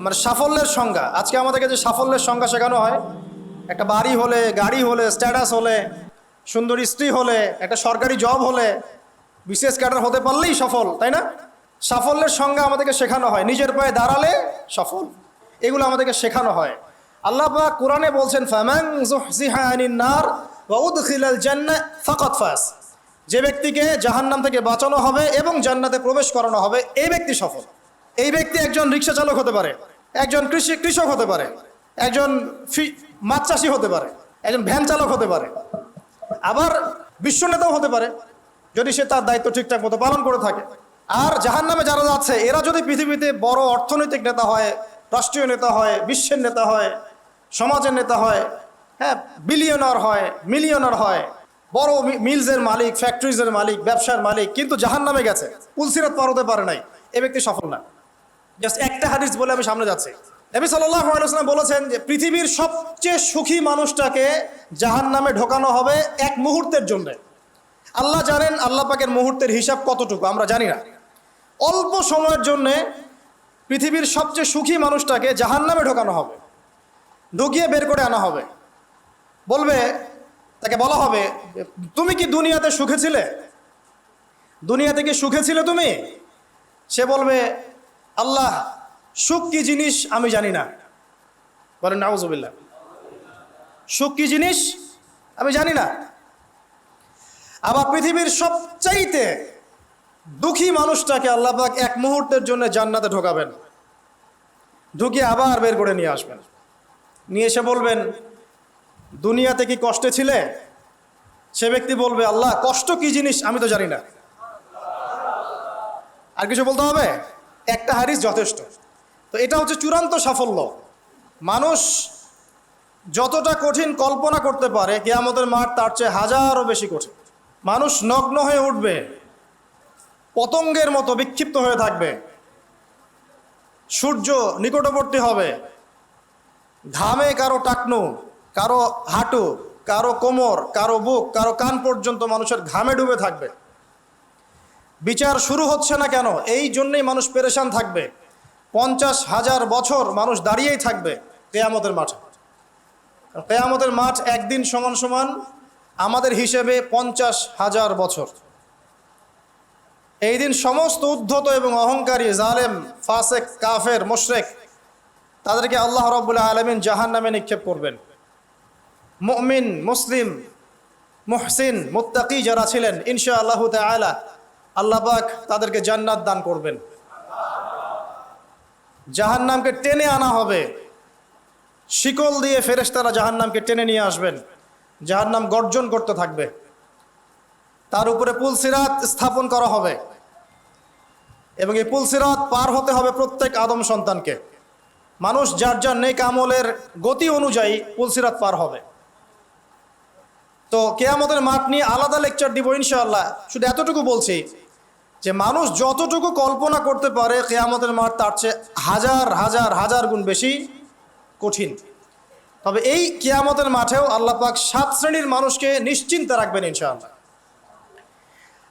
আমার সাফল্যের সংজ্ঞা। আজকে আমাদেরকে যে সাফল্যের সংজ্ঞা শেখানো হয়। একটা বাড়ি হলে, গাড়ি হলে স্ট্যাটাস হলে, সুন্দর স্ত্রী হলে, একটা সরকারি জব হলে, বিশেষ ক্যাডার হতে পারলেই সফল, তাই না? সাফল্যের সংজ্ঞা আমাদেরকে শেখানো হয়। নিজের পায়ে দাঁড়ালে সফল। এগুলো আমাদেরকে শেখানো হয়। আল্লাহ কোরআনে বলছেন আনিন নার ফাস যে ব্যক্তিকে জাহান্নাম থেকে বাঁচানো হবে এবং জান্নাতে প্রবেশ করানো হবে, এই ব্যক্তি সফল। এই ব্যক্তি একজন রিক্সা চালক হতে পারে, একজন কৃষি কৃষক হতে পারে, একজন মাছ চাষি হতে পারে, একজন ভ্যান চালক হতে পারে। আবার বিশ্ব নেতাও হতে পারে, যদি সে তার দায়িত্ব ঠিকঠাক মতো পালন করে থাকে। আর জাহান নামে যারা যাচ্ছে এরা যদি পৃথিবীতে বড় অর্থনৈতিক নেতা হয়, রাষ্ট্রীয় নেতা হয়, বিশ্বের নেতা হয়, সমাজের নেতা হয় হ্যাঁ বিলিয়নার হয় মিলিয়নার হয়, বড় মিলসের মালিক ফ্যাক্টরিজের মালিক, ব্যবসার মালিক, কিন্তু জাহান নামে গেছে, পুলসিরাত পার হতে পারে নাই, এ ব্যক্তি সফল না। জাস্ট একটা হাদিস বলে আমি সামনে যাচ্ছি। নবী সাল্লাহ আলাইসাল্লাম বলেছেন যে, পৃথিবীর সবচেয়ে সুখী মানুষটাকে জাহান নামে ঢোকানো হবে এক মুহূর্তের জন্য। আল্লাহ জানেন আল্লাহ পাকের মুহূর্তের হিসাব কতটুকু, আমরা জানি না। অল্প সময়ের জন্যে পৃথিবীর সবচেয়ে সুখী মানুষটাকে জাহান নামে ঢোকানো হবে। ঢুকিয়ে বের করে আনা হবে। বলবে, তাকে বলা হবে, তুমি কি দুনিয়াতে সুখে ছিলে? দুনিয়াতে কি সুখে ছিলে তুমি? সে বলবে আল্লাহ সুখ কি জিনিস আমি জানি না। বলেন, নাউজুবিল্লাহ। সুখ কি জিনিস আমি জানি না। আবার পৃথিবীর সবচাইতে দুঃখী মানুষটাকে আল্লাহ পাক এক মুহূর্তের জন্য জান্নাতে ঢোকাবেন। ঢুকিয়ে আবার বের করে নিয়ে আসবেন। নিয়ে এসে বলবেন, দুনিয়াতে কি কষ্টে ছিলে? সে ব্যক্তি বলবে, আল্লাহ, কষ্ট কি জিনিস আমি তো জানি না। আর কিছু বলতে হবে? একটা হারিস যথেষ্ট। তো এটা হচ্ছে চূড়ান্ত সাফল্য। মানুষ যতটা কঠিন কল্পনা করতে পারে কে কেয়ামতের মাঠ তার চেয়ে হাজারও বেশি কঠিন। মানুষ নগ্ন হয়ে উঠবে, পতঙ্গের মতো বিক্ষিপ্ত হয়ে থাকবে। সূর্য নিকটবর্তী হবে, ঘামে কারও টাকনু, কারও হাঁটু, কারও কোমর, কারও বুক, কারও কান পর্যন্ত মানুষের ঘামে ডুবে থাকবে। বিচার শুরু হচ্ছে না কেন? এই জন্যই মানুষ পেরেশান থাকবে। পঞ্চাশ হাজার বছর মানুষ দাঁড়িয়েই থাকবে কেয়ামতের মাঠে। কেয়ামতের মাঠ একদিন সমান সমান আমাদের হিসেবে পঞ্চাশ হাজার বছর। এই দিন সমস্ত উদ্ধত এবং অহংকারী, জালেম, ফাসেক, কাফের, মোশরেক তাদেরকে আল্লাহ রব্বুল্লাহ আলমিন জাহান নামে নিক্ষেপ করবেন। মুমিন, মুসলিম, মুহসিন, মুত্তাকি যারা ছিলেন ইনশা আল্লাহ তালা আল্লাহ পাক তাদেরকে জান্নাত দান করবেন। জাহান্নামকে টেনে আনা হবে। শিকল দিয়ে ফেরেশতারা জাহান্নামকে টেনে নিয়ে আসবেন। জাহান্নাম গর্জন করতে থাকবে। তার উপরে পুলসিরাত স্থাপন করা হবে। এবং এই পুলসিরাত পার হতে হবে প্রত্যেক আদম সন্তানকে। মানুষ যার যার নেক আমলের গতি অনুযায়ী পুলসিরাত পার হবে। তো কেয়ামতের মাঠ নিয়ে আলাদা লেকচার দিব ইনশাআল্লাহ। শুধু এতটুকু বলছি যে মানুষ যতটুকু কল্পনা করতে পারে, কেয়ামতের মাঠ তার চেয়ে হাজার হাজার হাজার গুণ বেশি কঠিন। তবে এই কেয়ামতের মাঠেও আল্লাহ পাক সাত শ্রেণির মানুষকে নিশ্চিন্তে রাখবেন ইনশাআল্লাহ।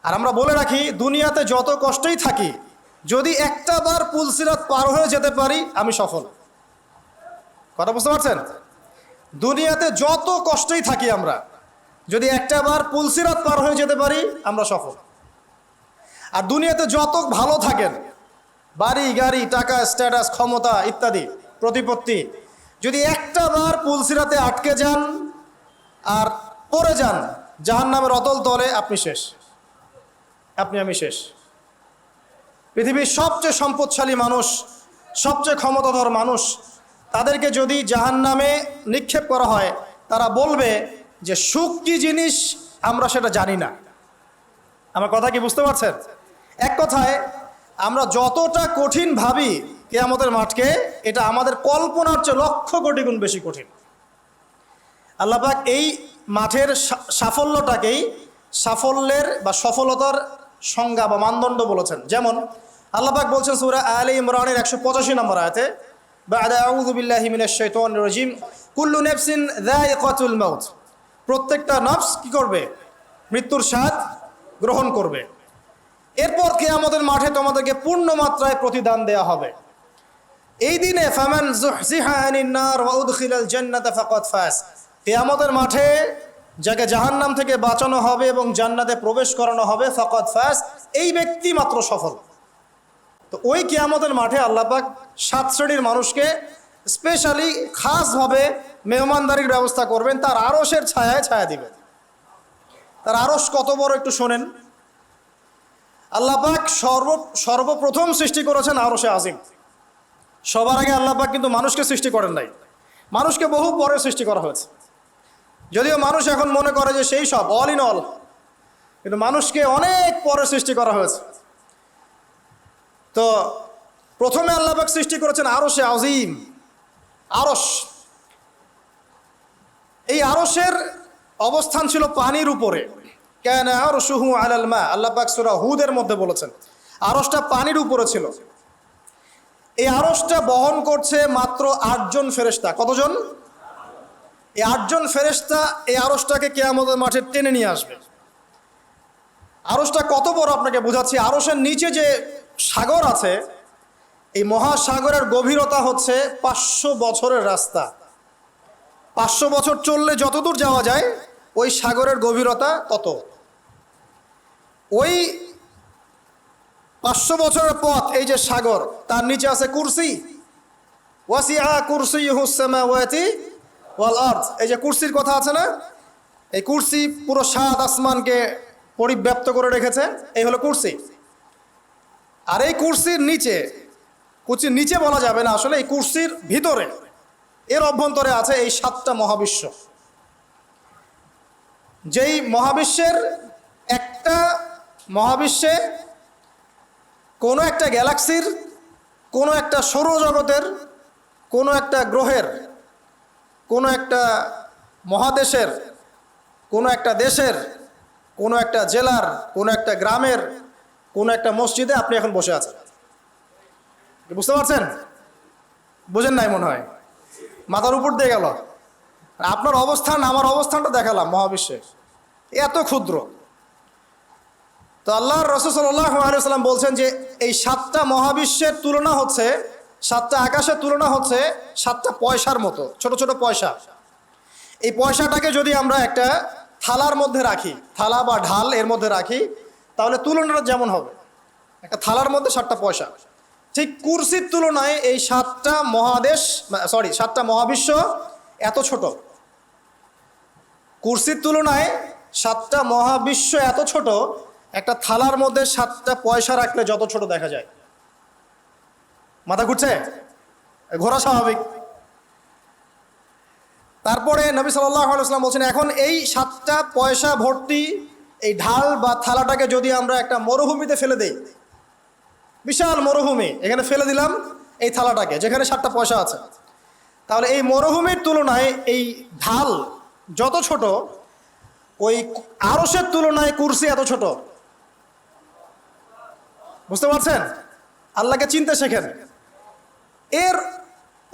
আর আমরা বলে রাখি, দুনিয়াতে যত কষ্টই থাকি, যদি একটা বার পুলসিরাত পার হয়ে যেতে পারি, আমি সফল। কথা বুঝতে পারছেন? দুনিয়াতে যত কষ্টই থাকি আমরা, যদি একটা বার পুলসিরাত পার হয়ে যেতে পারি, আমরা সফল। আর দুনিয়াতে যত ভালো থাকেন, বাড়ি, গাড়ি, টাকা স্ট্যাটাস ক্ষমতা ইত্যাদি, প্রতিপত্তি, যদি একটা বার পুলসিরাতে আটকে যান আর পড়ে যান জাহান নামের অতল তলে আপনি শেষ। আপনি, আমি শেষ। পৃথিবীর সবচেয়ে সম্পদশালী মানুষ, সবচেয়ে ক্ষমতাধর মানুষ, তাদেরকে যদি জাহান নামে নিক্ষেপ করা হয়, তারা বলবে যে সুখ কি জিনিস, আমরা সেটা জানি না। আমার কথা কি বুঝতে পারছেন? এক কথায়, আমরা যতটা কঠিন ভাবি কেয়ামতের মাঠকে, এটা আমাদের কল্পনার চেয়ে লক্ষ কোটি গুণ বেশি কঠিন। আল্লাপাক এই মাঠের সাফল্যটাকেই সাফল্যের বা সফলতার সংজ্ঞা বা মানদণ্ড বলেছেন। যেমন আল্লাপাক বলছেন সুরা আলি ইমরানের একশো পঁচাশি নম্বর আয়তে কুল্লু নেফসিন প্রত্যেকটা নফস কি করবে? মৃত্যুর সাথ গ্রহণ করবে। এরপর কে আমাদের মাঠে তোমাদেরকে পূর্ণ মাত্রায় প্রতিদান দেয়া হবে। এই দিনে ফামান কিয়ামতের মাঠে যাকে জাহান্নাম থেকে বাঁচানো হবে এবং জান্নাতে প্রবেশ করানো হবে ফকত ফাজ, এই ব্যক্তি মাত্র সফল। তো ওই কিয়ামতের মাঠে আল্লাহ পাক সাত শ্রেণির মানুষকে স্পেশালি খাসভাবে মেহমানদারির ব্যবস্থা করবেন। তার আরসের ছায়ায় ছায়া দিবেন। তার আরস কত বড় একটু শোনেন। আল্লাহ পাক সর্ব, সর্বপ্রথম সৃষ্টি করেছেন আরসে আজিম। সবার আগে আল্লাহ পাক কিন্তু মানুষকে সৃষ্টি করেন নাই। মানুষকে বহু পরে সৃষ্টি করা হয়েছে। যদিও মানুষ এখন মনে করে যে সেই সব অল ইন অল কিন্তু মানুষকে অনেক পরে সৃষ্টি করা হয়েছে। তো প্রথমে আল্লাহ পাক সৃষ্টি করেছেন আরসে আজিম। আরস এই আরসের অবস্থান ছিল পানির উপরে। কেন আর সুহু আলাল মা, আল্লাহ পাক সুরা হুদের মধ্যে বলেছেন আরসটা পানির উপরে ছিল। এই আরসটা বহন করছে মাত্র আটজন ফেরেস্তা কতজন? এই আটজন ফেরেস্তা এই আরসটাকে কেয়ামতের মাঠে টেনে নিয়ে আসবে। আরসটা কত বড় আপনাকে বোঝাচ্ছি আরসের নিচে যে সাগর আছে, এই মহাসাগরের গভীরতা হচ্ছে পাঁচশো বছরের রাস্তা। পাঁচশো বছর চললে যতদূর যাওয়া যায়, ওই সাগরের গভীরতা তত। ওই পাঁচশো বছরের পথ, এই যে সাগর, তার নিচে আছে কুরসি। ওয়াসিআ কুরসি হুসামাওয়াতি ওয়াল আর্থ এই যে কুরসির কথা আছে না? এই কুরসি পুরো সাত আসমানকে পরিব্যাপ্ত করে রেখেছে। এই হলো কুরসি। আর এই কুরসির নিচে কুরসির নিচে বলা যাবে না আসলে, এই কুরসির ভিতরে, এর অভ্যন্তরে আছে এই সাতটা মহাবিশ্ব। যেই মহাবিশ্বের একটা মহাবিশ্বে কোনো একটা গ্যালাক্সির, কোনো একটা সৌরজগতের, কোনো একটা গ্রহের, কোনো একটা মহাদেশের, কোনো একটা দেশের, কোনো একটা জেলার, কোনো একটা গ্রামের, কোনো একটা মসজিদে আপনি এখন বসে আছেন। বুঝতে পারছেন? বুঝেন নাই মনে হয়? মাথার উপর দিয়ে গেল। আপনার অবস্থান, আমার অবস্থানটা দেখালাম মহাবিশ্বে। এত ক্ষুদ্র। তো আল্লাহ রসুল্লাহ বলছেন যে এই সাতটা মহাবিশ্বের তুলনা হচ্ছে, সাতটা আকাশের তুলনা হচ্ছে সাতটা পয়সার মতো, ছোট ছোট পয়সা। এই পয়সাটাকে যদি আমরা একটা থালার মধ্যে রাখি, থালা বা ঢাল এর মধ্যে রাখি, তাহলে তুলনাটা যেমন হবে? একটা থালার মধ্যে সাতটা পয়সা। ঠিক কুরসির তুলনায় এই সাতটা মহাদেশ, সরি, সাতটা মহাবিশ্ব এত ছোট। কুরসির তুলনায় সাতটা মহাবিশ্ব এত ছোট একটা থালার মধ্যে সাতটা পয়সা রাখলে যত ছোট দেখা যায়। মাথা ঘুরছে? ঘোরা স্বাভাবিক। তারপরে নবী সাল্লাম বলছেন, এখন এই সাতটা পয়সা ভর্তি এই ঢাল বা থালাটাকে যদি আমরা একটা মরুভূমিতে ফেলে দেই, বিশাল মরুভূমি, এখানে ফেলে দিলাম এই থালাটাকে, যেখানে সাতটা পয়সা আছে। তাহলে এই মরুভূমির তুলনায় এই ঢাল যত ছোট, ওই আরসের তুলনায় কুরসি এত ছোট। বুঝতে পারছেন? আল্লাহকে চিনতে শেখেন। এর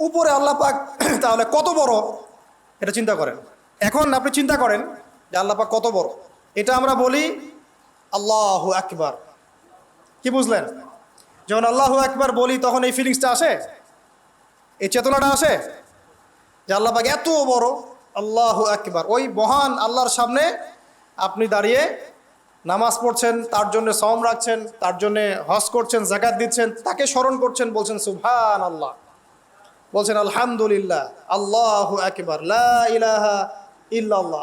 উপরে আল্লাহ পাক তাহলে কত বড়? এটা চিন্তা করেন। এখন আপনি চিন্তা করেন যে আল্লাহ পাক কত বড়? এটা আমরা বলি আল্লাহ আকবার। কি বুঝলেন? যখন আল্লাহ একবার বলি, তখন এই ফিলিংসটা আসে? এই চেতনাটা আসে? যে আল্লাহ পাক এত বড়, আল্লাহ একবার ওই মহান আল্লাহর সামনে আপনি দাঁড়িয়ে নামাজ পড়ছেন, তার জন্য সম রাখছেন, তার জন্য হজ করছেন জাকাত দিচ্ছেন, তাকে স্মরণ করছেন, বলছেন সুভান আল্লাহ বলছেন, আলহামদুলিল্লাহ। আল্লাহ ইলাহা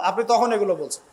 আপনি তখন এগুলো বলছেন।